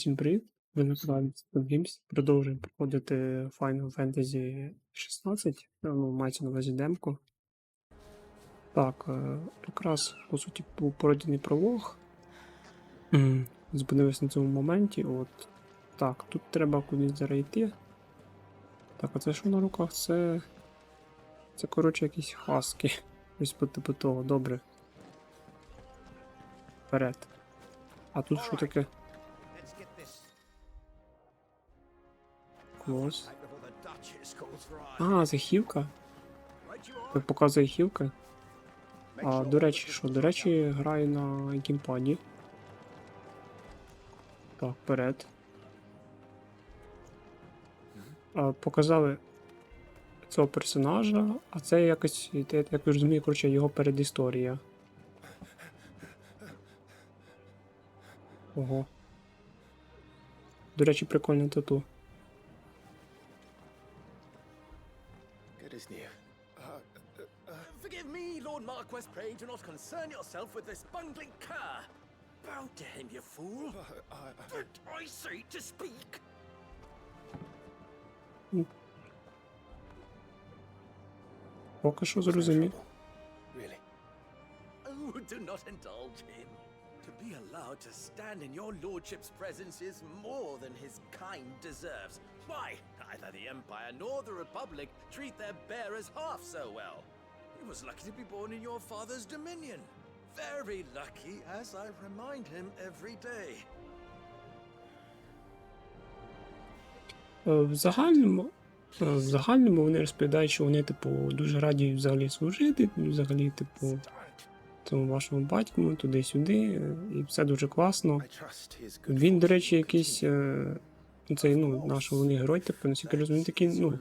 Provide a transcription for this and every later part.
Усім привіт! Ви на каналі Games. Продовжуємо проходити Final Fantasy 16. Ну, мається на увазі демку. Так, е, якраз, по суті, був пройдений пролог. М, Зупинились на цьому моменті. От. Так, тут треба кудись зараз йти. Так, а це що на руках? Це. Це, коротше, якісь хаски. Ось по типу того, добре. Вперед. А тут що таке? Клас. А, eyes. це хівка. Right you are. Як показує хівка. А, до речі, що? До речі, граю на геймпаді. Так, вперед. А, показали цього персонажа, а це якось, я так я розумію, коротше, його передісторія. Ого. До речі, прикольне тату. Marquess, pray do not concern yourself with this bungling cur. Bow to him, you fool. Did I say to speak? Поки що зрозумів. Really? Oh, do not indulge him. To be allowed to stand in your lordship's presence is more than his kind deserves. Why, neither the Empire nor the Republic treat their bearers half so well. He was lucky to be born in your father's dominion. Very lucky, as I remind him every day. Е, В загальному, е, в загальному вони розповідають, що вони, типу, дуже раді взагалі служити, взагалі, типу, цьому вашому батьку, туди-сюди, е, і все дуже класно. Він, до речі, якийсь, е, цей, ну, наш головний герой, типу, наскільки розумію, такий, ну,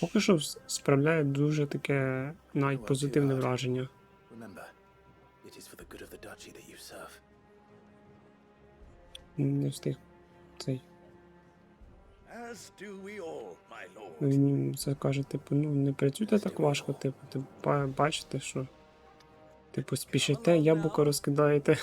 поки що справляє дуже таке навіть позитивне враження. Не встиг цей. Він це каже, типу, ну не працюйте так важко, типу, типу, бачите, що. Типу, спішите, яблуко розкидаєте.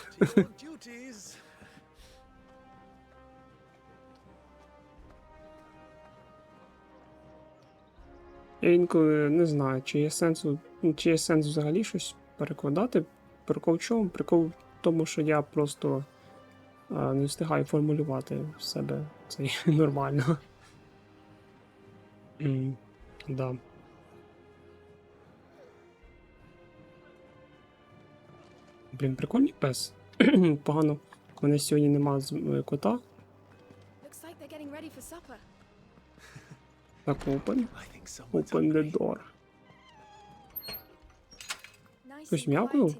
Я інколи не знаю, чи є сенсу, ну, чи є сенс взагалі щось перекладати. Прикол в чому? Прикол в тому, що я просто а, не встигаю формулювати в себе це нормально. Да. Блін, прикольний пес. Погано. У мене сьогодні нема з- е, кота. Looks like they're getting ready for supper. Так, open. Open the door. Хтось it?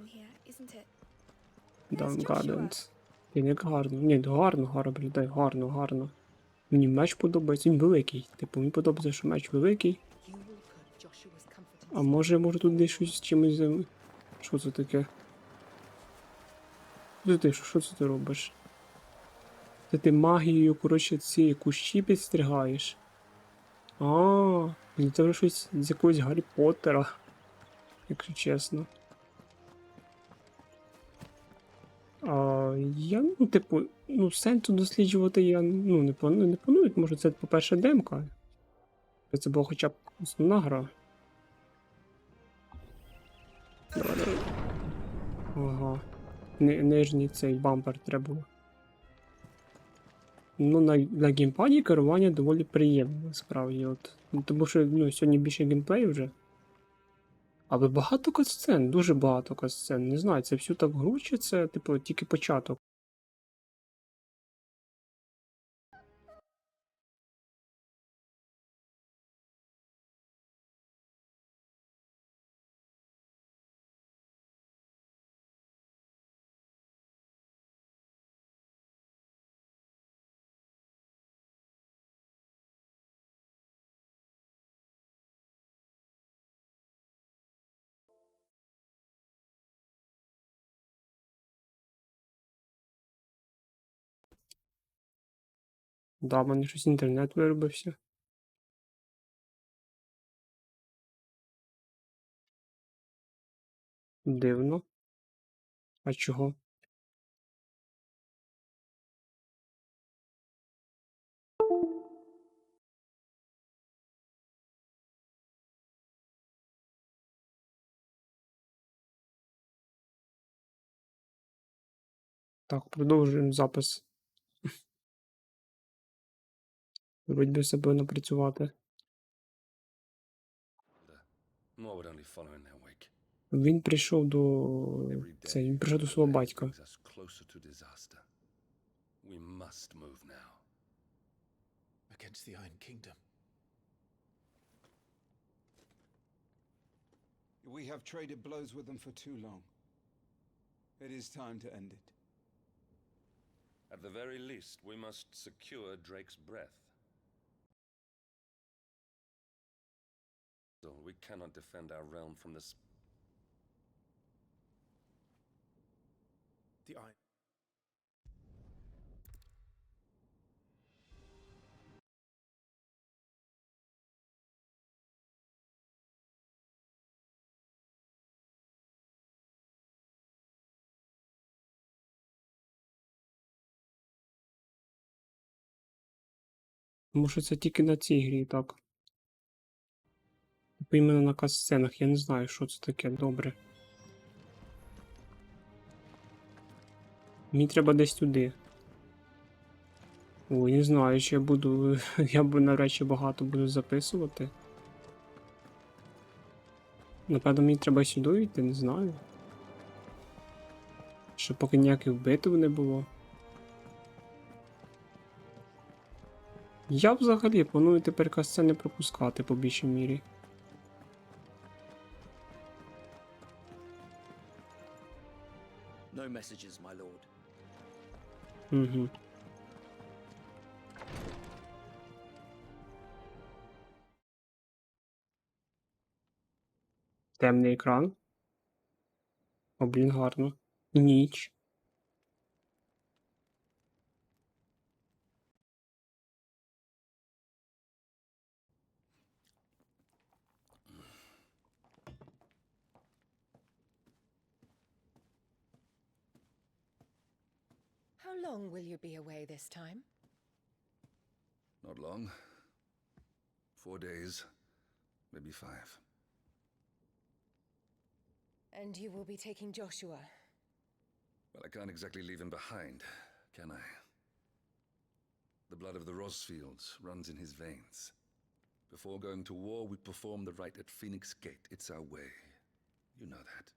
Down Gardens. Ні, не гарно. Ні, гарно, гарно виглядає, гарно, гарно. Мені меч подобається, він великий. Типу, мені подобається, що меч великий. А може, може тут десь щось з чимось. зам- Що це таке? Що ти, що, це ти робиш? Це ти магією, коротше, ці кущі підстрігаєш. А, це вже щось з якогось Гаррі Поттера, якщо чесно. А, я, ну, типу, ну, сенсу досліджувати я ну, не планую, не планую. Може, це, по-перше, демка. Це була хоча б основна гра. Давай, давай. Ага. Ни- Нижній цей бампер треба було. Ну, на, на геймпаді керування доволі приємне, насправді. От. Ну, Тому що ну, сьогодні більше геймплею вже. Але багато катсцен, дуже багато катсцен. Не знаю, це всю так гру, чи це, типу, тільки початок. Да, мені щось інтернет виробився. Дивно. А чого? Так, продовжуємо запис. Вроді би все повинно працювати. Він прийшов до. Це, він прийшов до свого батька. We have traded blows with them for too long. It is time to end it. At the very least, we must secure Drake's breath. So we cannot defend our realm from this. The Iron. Тому що це тільки на цій грі, так. Іменно на кат-сценах, я не знаю, що це таке, добре. Мені треба десь туди. Ой, не знаю, чи я буду. Я б навряд чи багато буду записувати. Напевно, мені треба сюди йти, не знаю. Щоб поки ніяких вбитів не було. Я взагалі планую тепер касцени пропускати по більшій мірі. Messages, my lord. Угу. Темний екран. О, блін, гарно. Ніч. Long will you be away this time? Not long. Four days, maybe five. And you will be taking Joshua. Well, I can't exactly leave him behind, can I? The blood of the Rosfields runs in his veins. Before going to war, we perform the rite at Phoenix Gate. It's our way. You know that.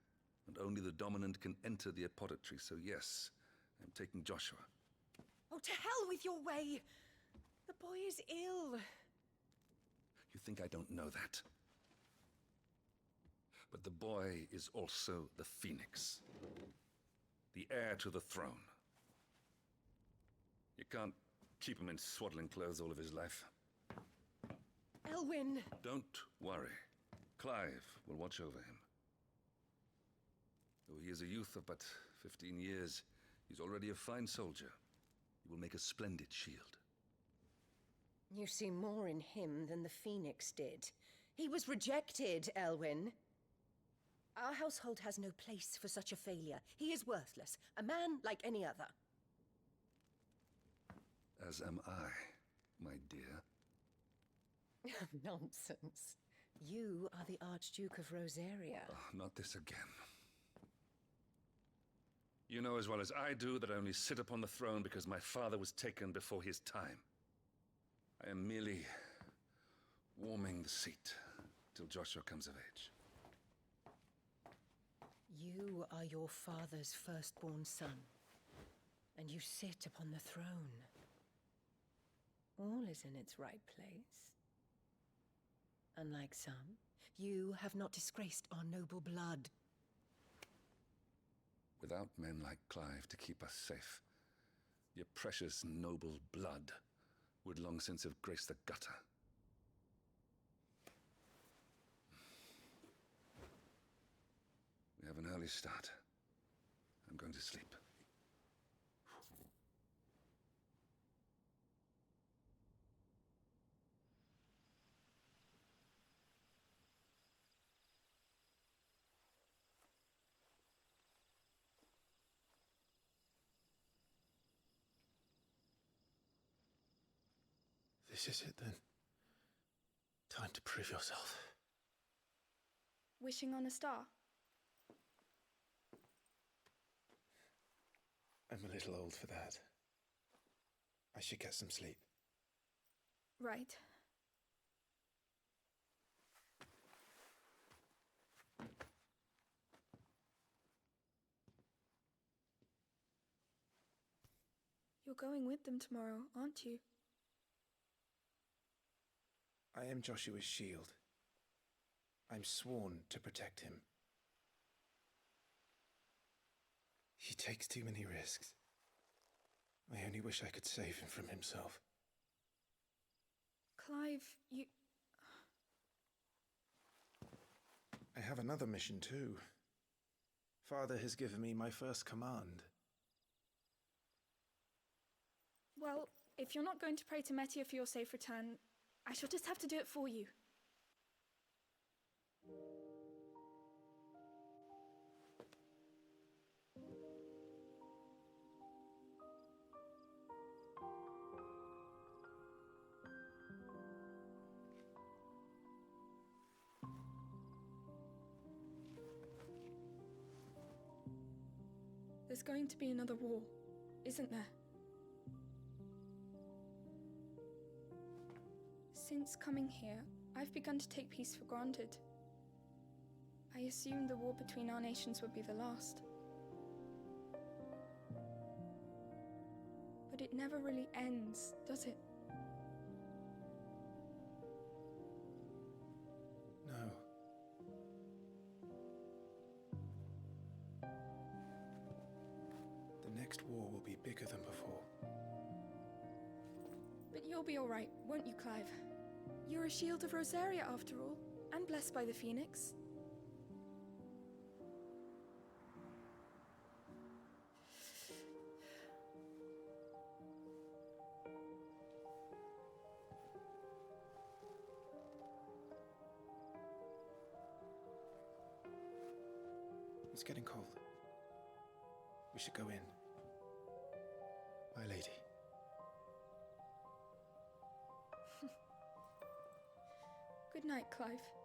And only the dominant can enter the apothecary, so yes, I'm taking Joshua. Oh, to hell with your way! The boy is ill. You think I don't know that? But the boy is also the Phoenix, the heir to the throne. You can't keep him in swaddling clothes all of his life. Elwyn! Don't worry. Clive will watch over him. Though he is a youth of but 15 years, he's already a fine soldier. He will make a splendid shield. You see more in him than the Phoenix did. He was rejected, Elwyn. Our household has no place for such a failure. He is worthless, a man like any other. As am I, my dear. Nonsense. You are the Archduke of Rosaria. Oh, not this again. You know as well as I do that I only sit upon the throne because my father was taken before his time. I am merely warming the seat till Joshua comes of age. You are your father's firstborn son, and you sit upon the throne. All is in its right place. Unlike some, you have not disgraced our noble blood. Without men like Clive to keep us safe, your precious noble blood would long since have graced the gutter. We have an early start. I'm going to sleep. This is it then. Time to prove yourself. Wishing on a star. I'm a little old for that. I should get some sleep. Right. You're going with them tomorrow, aren't you? I am Joshua's shield. I'm sworn to protect him. He takes too many risks. I only wish I could save him from himself. Clive, you. I have another mission too. Father has given me my first command. Well, if you're not going to pray to Metia for your safe return, I shall just have to do it for you. There's going to be another war, isn't there? Since coming here, I've begun to take peace for granted. I assumed the war between our nations would be the last. But it never really ends, does it? No. The next war will be bigger than before. But you'll be alright, won't you, Clive? You're a shield of Rosaria after all, and blessed by the Phoenix. Night, Clive.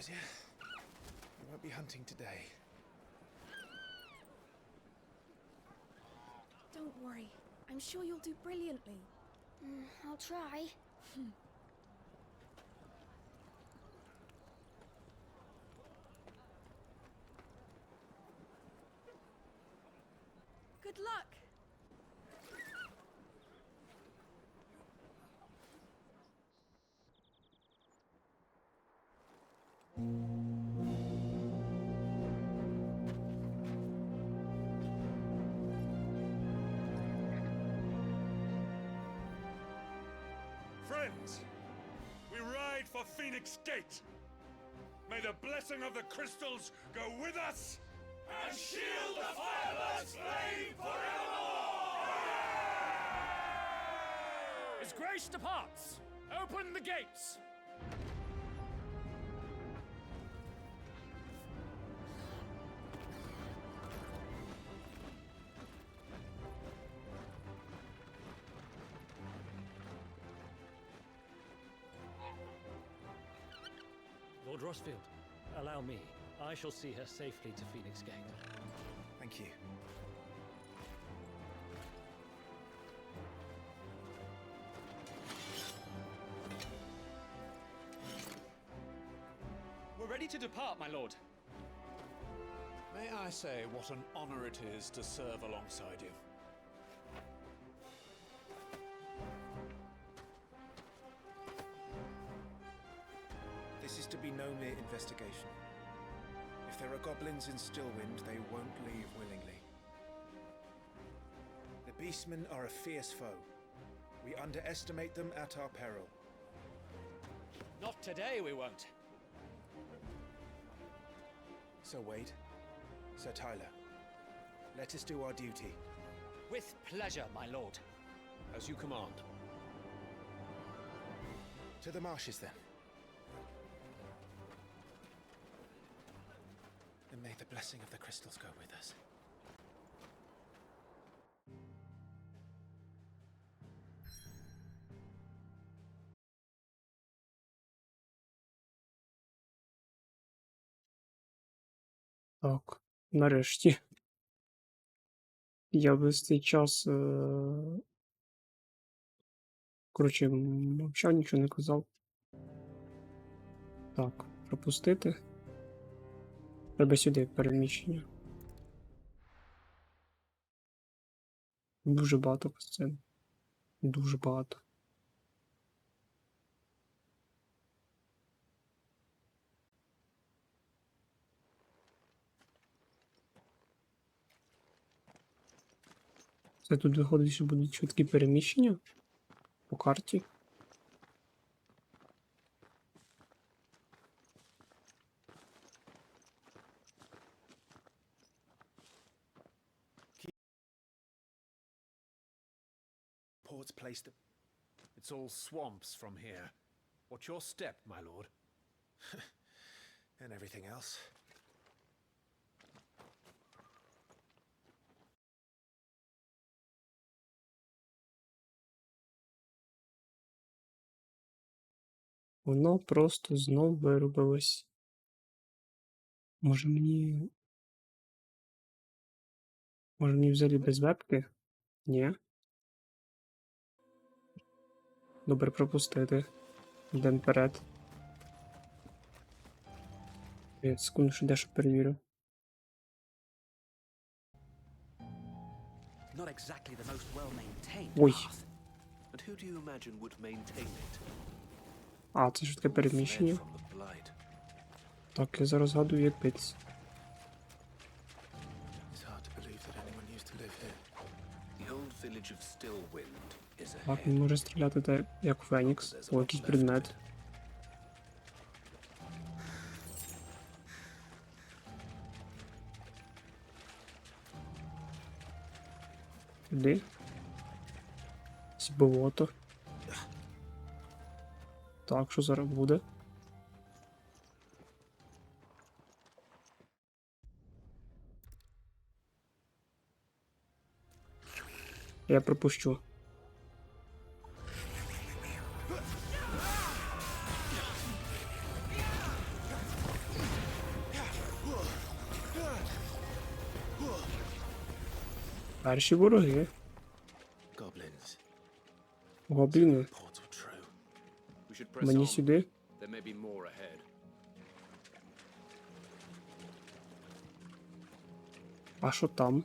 Sorry, Ambrosia. We won't be hunting today. Don't worry. I'm sure you'll do brilliantly. Mm, I'll try. Good luck! Ride for Phoenix Gate. May the blessing of the crystals go with us and shield the Firebird's flame forevermore! As grace departs, open the gates! Lord Rossfield, allow me. I shall see her safely to Phoenix Gate. Thank you. We're ready to depart, my lord. May I say what an honor it is to serve alongside you? There are goblins in Stillwind, they won't leave willingly. The Beastmen are a fierce foe. We underestimate them at our peril. Not today, we won't. Sir Wade, Sir Tyler, let us do our duty. With pleasure, my lord. As you command. To the marshes, then. The blessing of the crystals go with us. Так, нарешті. Я весь цей час. Е... Коротше, мовчав, нічого не казав. Так, пропустити. Треба сюди переміщення. Дуже багато сцен. Дуже багато. Це тут виходить, що будуть швидкі переміщення по карті. Port's place the It's all swamps from here. What's your step, my lord? and everything else. Воно просто знов виробилось. Може мені. Може мені взагалі без вебки? Ні. Добре пропустити. Йдемо вперед. Я секунду, що дещо перевірю. Ой. А, це ж таке переміщення. Так, я зараз згадую, як. The old village of Stillwind Так, він може стріляти так, як Фенікс, або якийсь предмет. Ці болото. Так, що зараз буде? Я пропущу. Перші вороги. Гобліни. Мені сюди. А що там?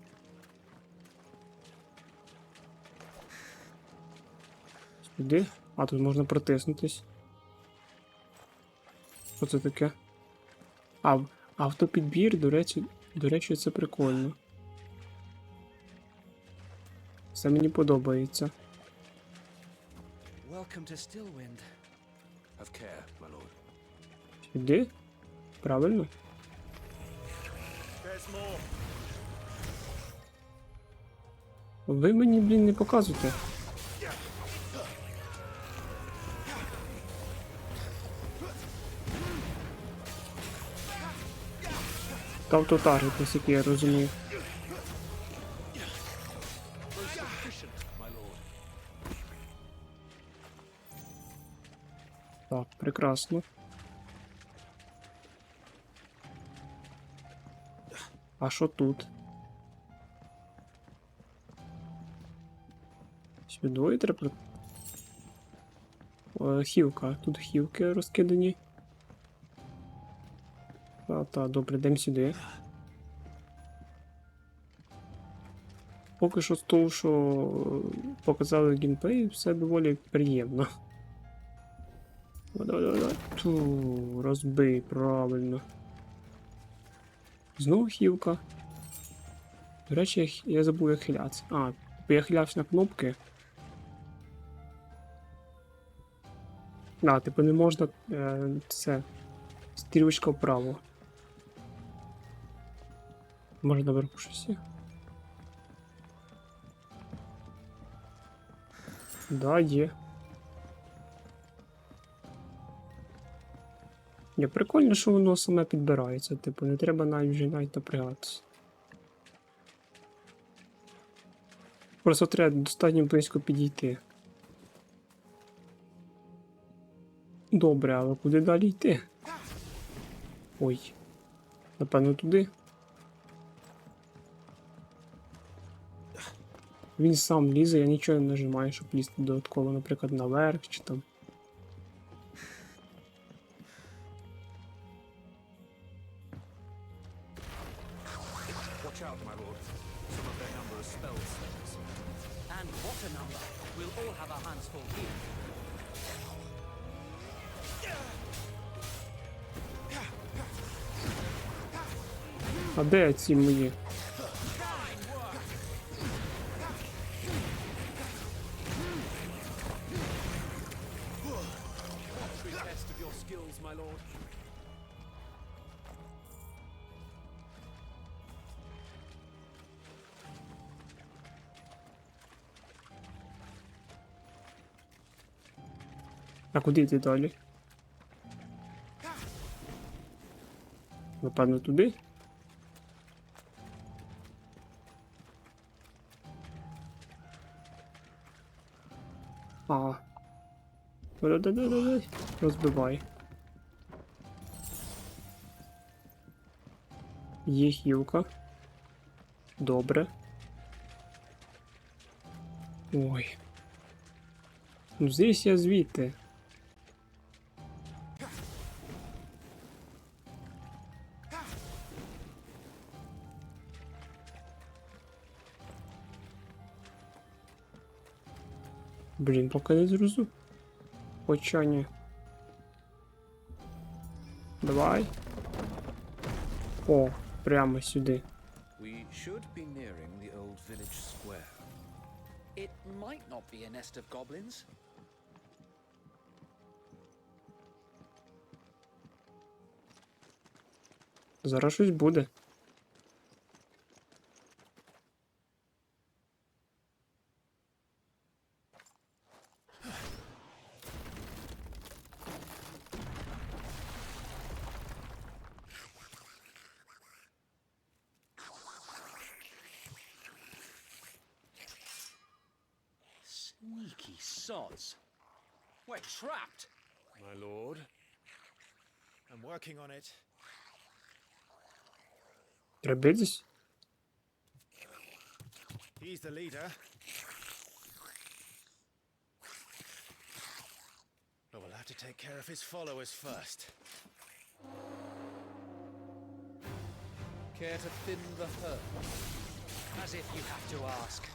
Сюди? А, тут можна протиснутись. Що це таке? А, автопідбір, до речі, до речі, це прикольно. Це мені подобається. Welcome to Stillwind. Have care, my lord. Сюди? Правильно? Ви мені, блін, не показуєте. Та автотаргет, наскільки я розумію. Прекрасно. А що тут? Сюди треба. Е, Хілка. Тут хілки розкидані. Та, та, добре, йдемо сюди. Поки що з того, що показали геймплей, все доволі приємно. Давай, давай, давай. Ту, розбий, правильно. Знову хілка. До речі, я, я забув як хилятися. А, бо я хилявся на кнопки. А, типу не можна е, це. Стрілочка вправо. Може наверху щось? Да, є. Ні, прикольно, що воно саме підбирається, типу, не треба навіть вже навіть напрягатися. Просто треба достатньо близько підійти. Добре, але куди далі йти? Ой. Напевно, туди. Він сам лізе, я нічого не нажимаю, щоб лізти додатково, наприклад, наверх чи там. Here. А де ці мої? Куди йти далі? Напевно, туди? А. Да-да-да-да-да. Розбивай. Є хілка. Добре. Ой. Ну здесь я звідти. Блін, поки не зрозумів. Хоча ні. Давай. О, прямо сюди. We should be nearing the old village square. It might not be a nest of goblins. Зараз щось буде. He's the leader. But we'll have to take care of his followers first. Care to thin the herd? As if you have to ask.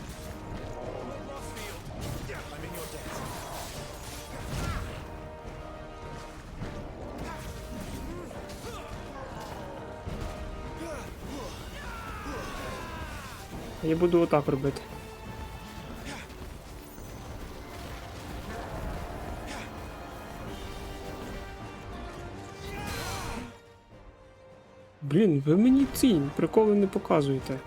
Я буду отак робити. Блін, ви мені ці приколи не показуєте.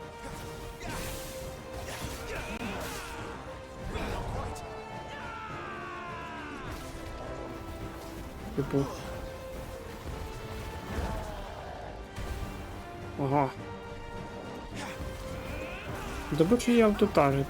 Типу. Ага. Добре, що є автотажик.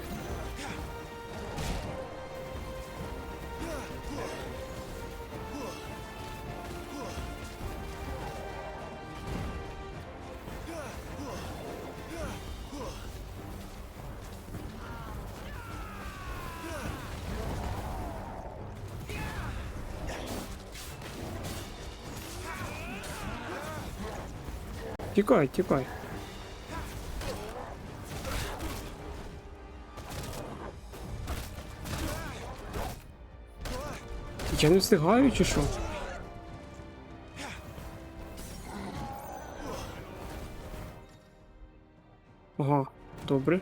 Тікай, тікай. Я не встигаю чи що? Ага, добре.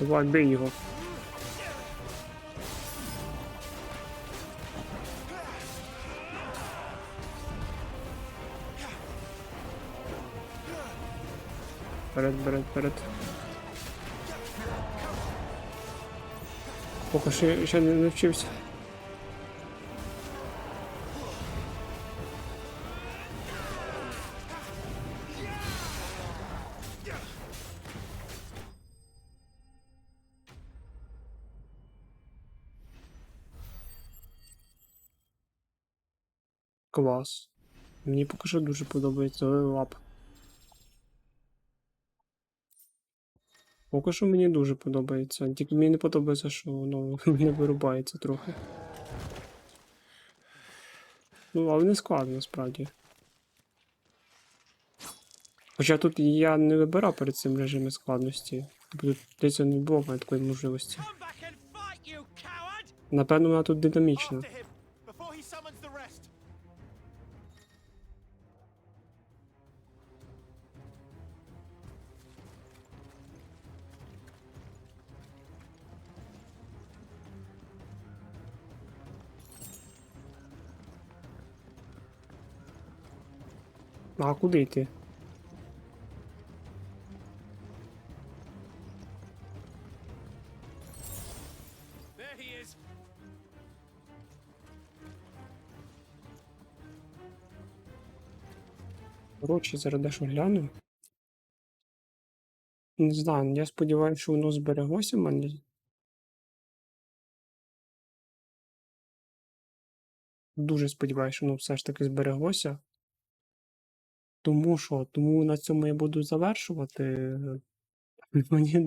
Давай, бей його. Вперед, вперед. Поки що ще не навчився. Клас. Мені поки що дуже подобається лап. Поки що мені дуже подобається. Тільки мені не подобається, що воно мене вирубається трохи. Ну, але не складно насправді. Хоча тут я не вибирав перед цим режими складності. Тобто десь не було такої можливості. Напевно, вона тут динамічна. А куди йти? Коротше, зараз дещо гляну. Не знаю, я сподіваюся, що воно збереглося в мене. Дуже сподіваюся, що воно все ж таки збереглося. Тому що, тому на цьому я буду завершувати. Мені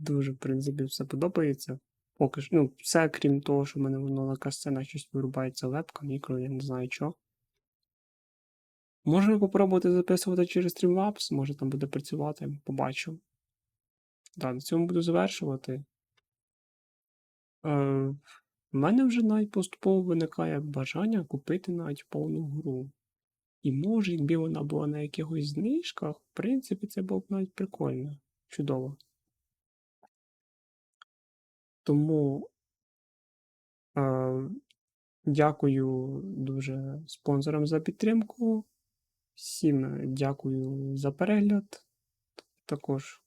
дуже, в принципі, все подобається. Поки що, ну, все, крім того, що в мене воно на касцена щось вирубається лепка, мікро, я не знаю що. Можна попробувати записувати через Streamlabs, може там буде працювати, побачу. Так, на цьому буду завершувати. Е, в мене вже навіть поступово виникає бажання купити навіть повну гру. І може, якби вона була на якихось знижках, в принципі, це було б навіть прикольно. Чудово. Тому е, дякую дуже спонсорам за підтримку. Всім е, дякую за перегляд. Також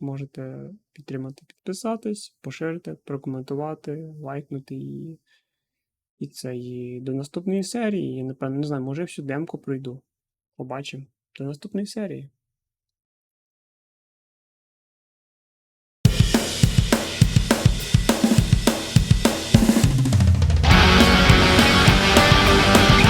можете підтримати, підписатись, поширити, прокоментувати, лайкнути і, і це. І до наступної серії. Я напевно не знаю, може всю демку пройду. Побачимо. До наступної серії.